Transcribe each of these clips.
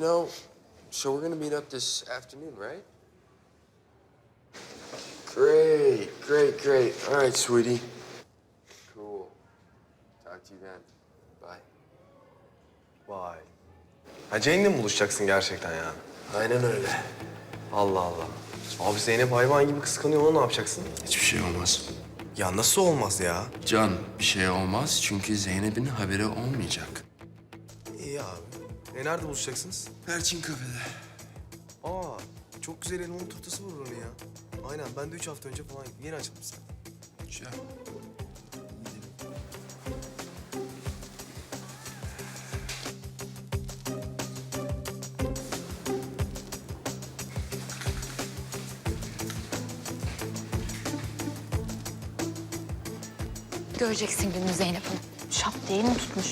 you know, so we're gonna meet up this afternoon, right? Great, great, great. All right, sweetie. Cool. Talk to you then. Bye. Vay. Ha Jane'le mi buluşacaksın gerçekten ya? Aynen öyle. Allah Allah. Abi Zeynep hayvan gibi kıskanıyor. Ona ne yapacaksın? Hiçbir şey olmaz. Ya nasıl olmaz ya? Can, bir şey olmaz çünkü Zeynep'in haberi olmayacak. İyi abi. E nerede buluşacaksınız? Perçin kafede. Aa, çok güzel elmanın turtası var oranın ya. Aynen, ben de üç hafta önce falan yeni açıldım sen. Güzel. Göreceksin gününü Zeynep Hanım. Şap değil mi tutmuş?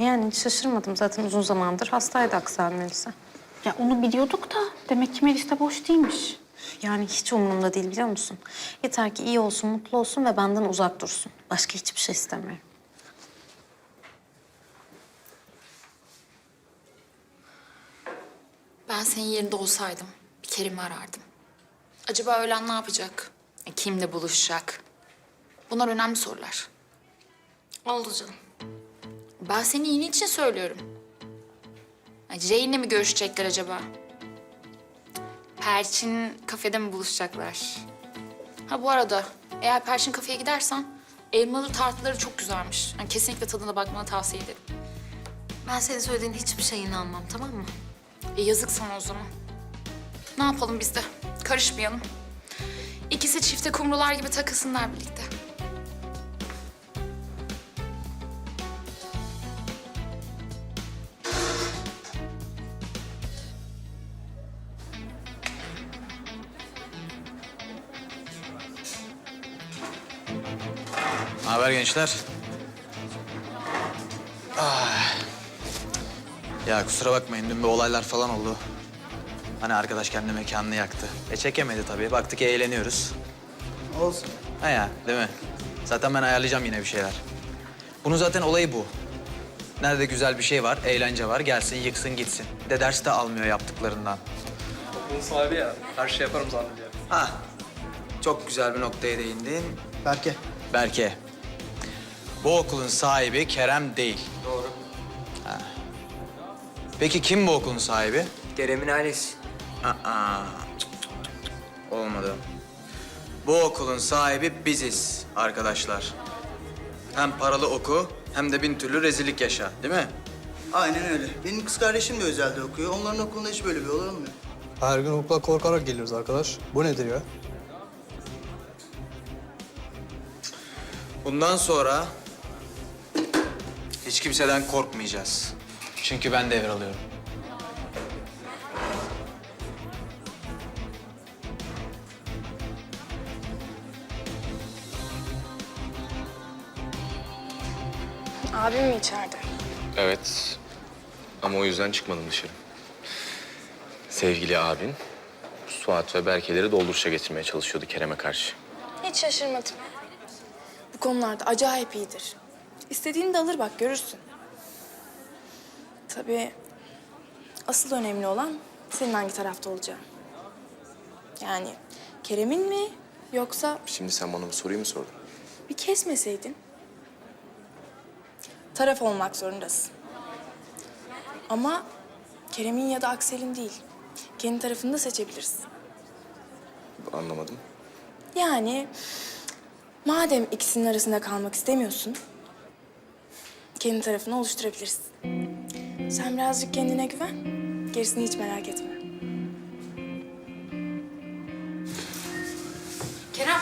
Yani hiç şaşırmadım zaten uzun zamandır hastaydı Aksel Melisa. Ya onu biliyorduk da demek ki Melis de boş değilmiş. Yani hiç umurumda değil biliyor musun? Yeter ki iyi olsun, mutlu olsun ve benden uzak dursun. Başka hiçbir şey istemiyorum. Ben senin yerinde olsaydım bir Kerim'i arardım. Acaba öğlen ne yapacak? E, kimle buluşacak? Bunlar önemli sorular. Oldu canım. Ben senin iyiliğin için söylüyorum. Jane'le mi görüşecekler acaba? Perçin kafede mi buluşacaklar? Ha bu arada eğer Perçin kafeye gidersen elmalı tartları çok güzelmiş. Yani kesinlikle tadına bakmanı tavsiye ederim. Ben senin söylediğin hiçbir şeye inanmam tamam mı? E yazık sana o zaman. Ne yapalım biz de? Karışmayalım. İkisi çifte kumrular gibi takılsınlar birlikte. Ne haber gençler? Ah. Ya kusura bakmayın dün bir olaylar falan oldu. Hani arkadaş kendi mekanını yaktı. E çekemedi tabii. Baktık eğleniyoruz. Olsun. Ha ya değil mi? Zaten ben ayarlayacağım yine bir şeyler. Bunun zaten olayı bu. Nerede güzel bir şey var, eğlence var, gelsin yıksın gitsin. Bir de ders de almıyor yaptıklarından. Bunun sahibi ya. Her şey yaparım zannediyor. Ha, çok güzel bir noktaya değindin. Berke. Berke. Bu okulun sahibi Kerem değil. Doğru. Peki kim bu okulun sahibi? Kerem'in ailesi. Aa, cık, cık, cık, cık. olmadı. Bu okulun sahibi biziz arkadaşlar. Hem paralı oku hem de bin türlü rezillik yaşa, değil mi? Aynen öyle. Benim kız kardeşim de özelde okuyor. Onların okulunda hiç böyle bir olay olmuyor. Her gün okula korkarak geliyoruz arkadaş. Bu nedir ya? Bundan sonra hiç kimseden korkmayacağız. Çünkü ben devralıyorum. Abim mi içeride? Evet. Ama o yüzden çıkmadım dışarı. Sevgili abin Suat ve Berkeleri dolduruşa getirmeye çalışıyordu Kerem'e karşı. Hiç şaşırmadım. Bu konularda acayip iyidir. İstediğini de alır bak görürsün. Tabii asıl önemli olan senin hangi tarafta olacağın. Yani Kerem'in mi yoksa Şimdi sen bana bu soruyu mu sordun? bir kesmeseydin? Taraf olmak zorundasın. Ama Kerem'in ya da Aksel'in değil. Kendi tarafını da seçebilirsin. Anlamadım. Yani madem ikisinin arasında kalmak istemiyorsun, kendi tarafını oluşturabilirsin. Sen birazcık kendine güven, gerisini hiç merak etme. Kerem.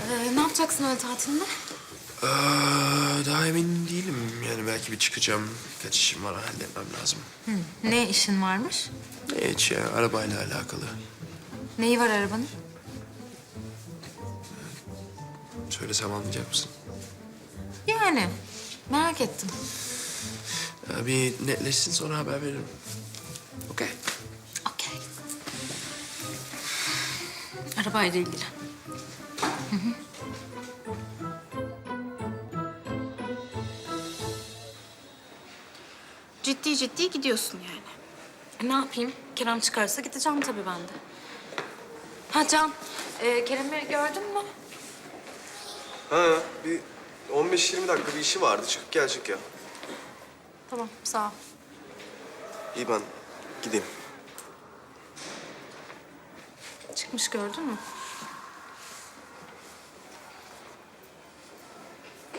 ee, ne yapacaksın öyle tatilinde? Ee, daha emin değilim. Yani belki bir çıkacağım. Birkaç işim var halletmem lazım. Ne işin varmış? Ne hiç ya arabayla alakalı. Neyi var arabanın? Söylesem anlayacak mısın? Yani merak ettim. Ee, bir netleşsin sonra haber veririm. Okey. Okey. Arabayla ilgili. ciddi ciddi gidiyorsun yani. E, ne yapayım? Kerem çıkarsa gideceğim tabii ben de. Ha Can, e, Kerem'i gördün mü? Ha bir 15-20 dakika bir işi vardı. Çıkıp gelecek ya. Tamam, sağ ol. İyi ben gideyim. Çıkmış gördün mü?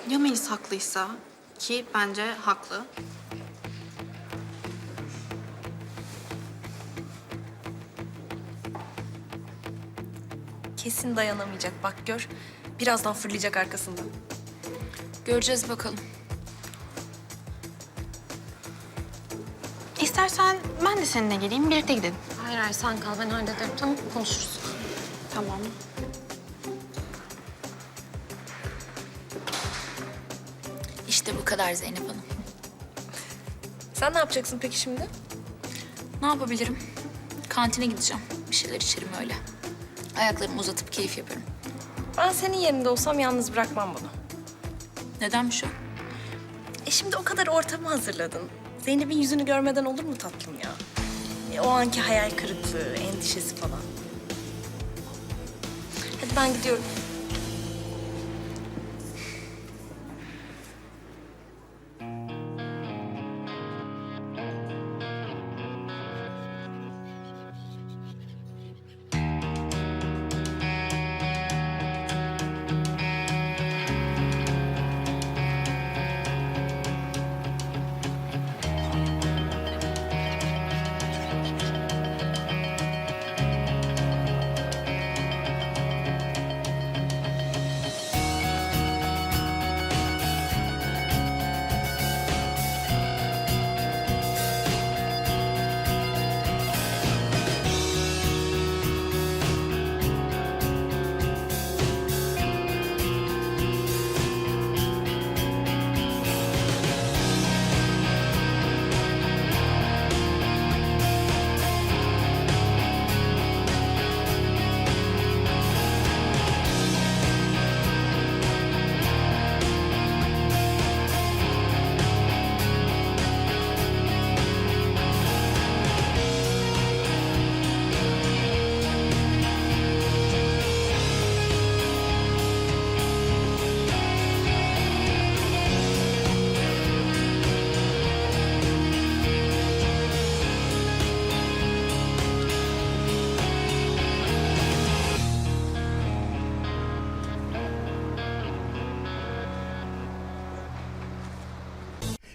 Ya Melis haklıysa? Ki bence haklı. Kesin dayanamayacak bak gör. Birazdan fırlayacak arkasından. Göreceğiz bakalım. İstersen ben de seninle geleyim, birlikte gidelim. Hayır hayır sen kal ben hallederim tamam konuşuruz. Tamam. İşte bu kadar Zeynep Hanım. Sen ne yapacaksın peki şimdi? Ne yapabilirim? Kantine gideceğim. Bir şeyler içerim öyle. Ayaklarımı uzatıp keyif yaparım. Ben senin yerinde olsam yalnız bırakmam bunu. Nedenmiş o? E şimdi o kadar ortamı hazırladın. Zeynep'in yüzünü görmeden olur mu tatlım ya? E, o anki hayal kırıklığı, endişesi falan. Hadi ben gidiyorum.